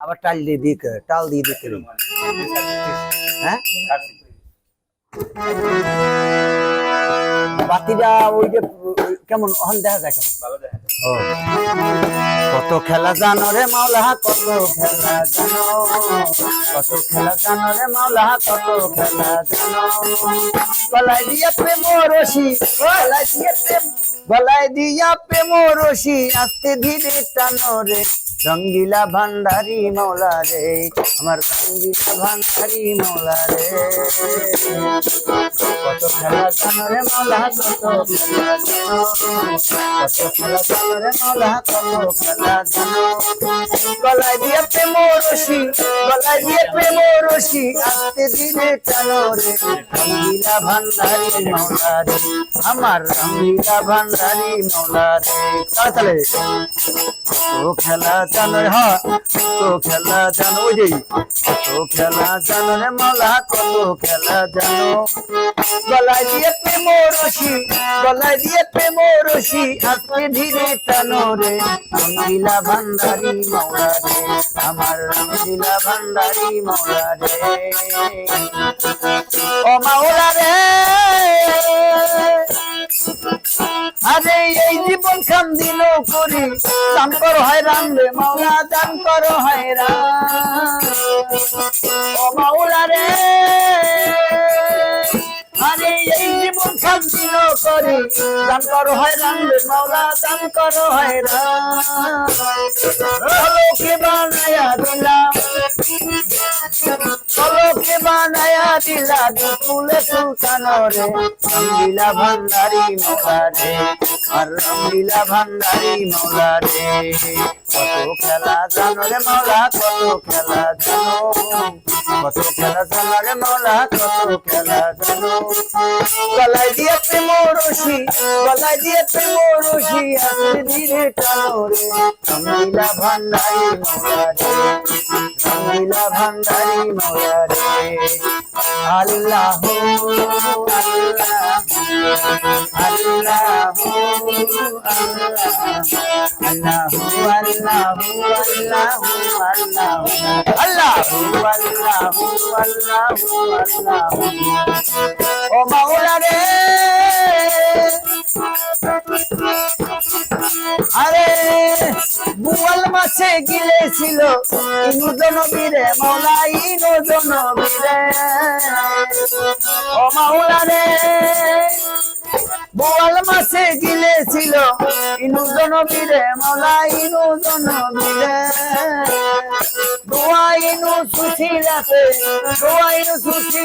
আবার টাল দিয়ে দিক টাল দিয়ে দিক হ্যাঁ? বাতিটা ওই যে কেমন অহন দেখা যায় কেমন? ও। কত খেলা জানো রে মাওলা কত খেলা জানো। কত খেলা জানো রে মাওলা কত খেলা জানো। গলায় দিয়া প্রেম রশি গলায় দিয়া প্রেম গলায় দিয়া প্রেম রশি আস্তে ধীরে টানো রে। রঙ্গিলা ভান্ডারি মৌলা রে, আমার রঙ্গিলা ভান্ডারি মৌলা রে। কত খেলা জানো মৌলা, কত খেলা জানো। কত খেলা দিয়ে দিয়ে প্রেম রশি ভান্ডারি মাওলা রে, আমার ভান্ডারি রে। তাহলে তো খেলা জানো হ্যাঁ তো খেলা জানো, ওই যে কত খেলা জানো রে মাওলা কত খেলা জানো। গলায় দিয়ে প্রেম রশি গলায় দিয়ে প্রেম রশি ধীরে টানো রে? ভান্ডারি রে, আমার ভান্ডারি মাওলা রে ও মাওলা রে আরে, এই জীবন খান দিল করি দান করো হয়রান রে, মাওলা দান করো হয়রান। ও মাওলা রে আরে, এই জীবন খান করি দান করো হয়রান রে, মাওলা দান করো বানায়া দিলা দুলে সুলতানো রে রঙ্গিলা ভান্ডারি মৌলা রে আর রঙ্গিলা ভান্ডারি মৌলা রে কত খেলা জানো রে মৌলা, কত খেলা জানো। কত খেলা জানো রে মৌলা, কত খেলা জানো। গলায় দিয়ে প্রেম রশি গলায় দিয়ে প্রেম রশি আস্তে ধীরে টানো রঙ্গিলা ভান্ডারি মৌলা রে রঙ্গিলা ভান্ডারি মৌলা রে আল্লাহ আল্লাহ আল্লাহ আল্লাহ আল্লাহ আল্লাহ আল্লাহ আল্লাহ ও মাওলা কাছে গিলেছিল ইনুজন বীরে মৌলা ইনুজন বীরে ও মাওলা রে, বোয়াল মাসে গিলেছিল ইনুজন বীরে মৌলা ইনুজন বীরে দোয়া ইনু সুখী দোয়া ইনু সুখী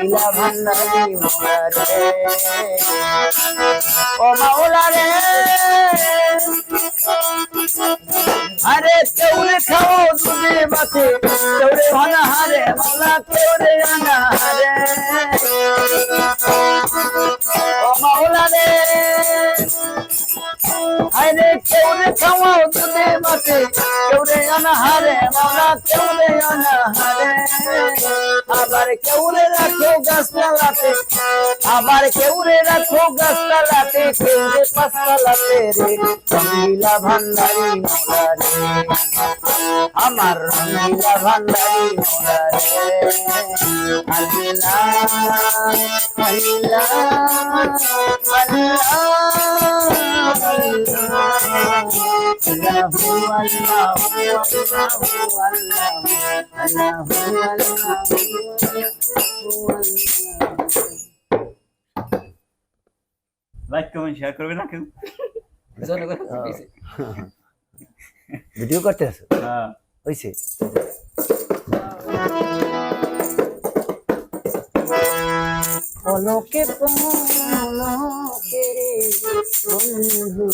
সঙ্গীলা ভান্ডারি মোলারে ও মাওলা রে। আরে কেউরে খাও দুধে বাতে কেউরে ভানা হারে মাওলা কেউরে আনা হারে। ও মাওলা রে। আরে কেউরে খাওয়াও দুধে কেউরে আনা হারে মাওলা কেউরে আনা হারে। কেউ রে রাখো গাছতলাতে আবার কেউ রে রাখো গাছতলাতে কেউ রে রে। রঙিলা ভান্ডারি আমার রঙিলা ভান্ডারি মোলারে Allah Allah like comment share করবে না কেউ? ভিডিও করতে আছো হ্যাঁ। হয়েছে পলকে পলকে রে বন্ধু।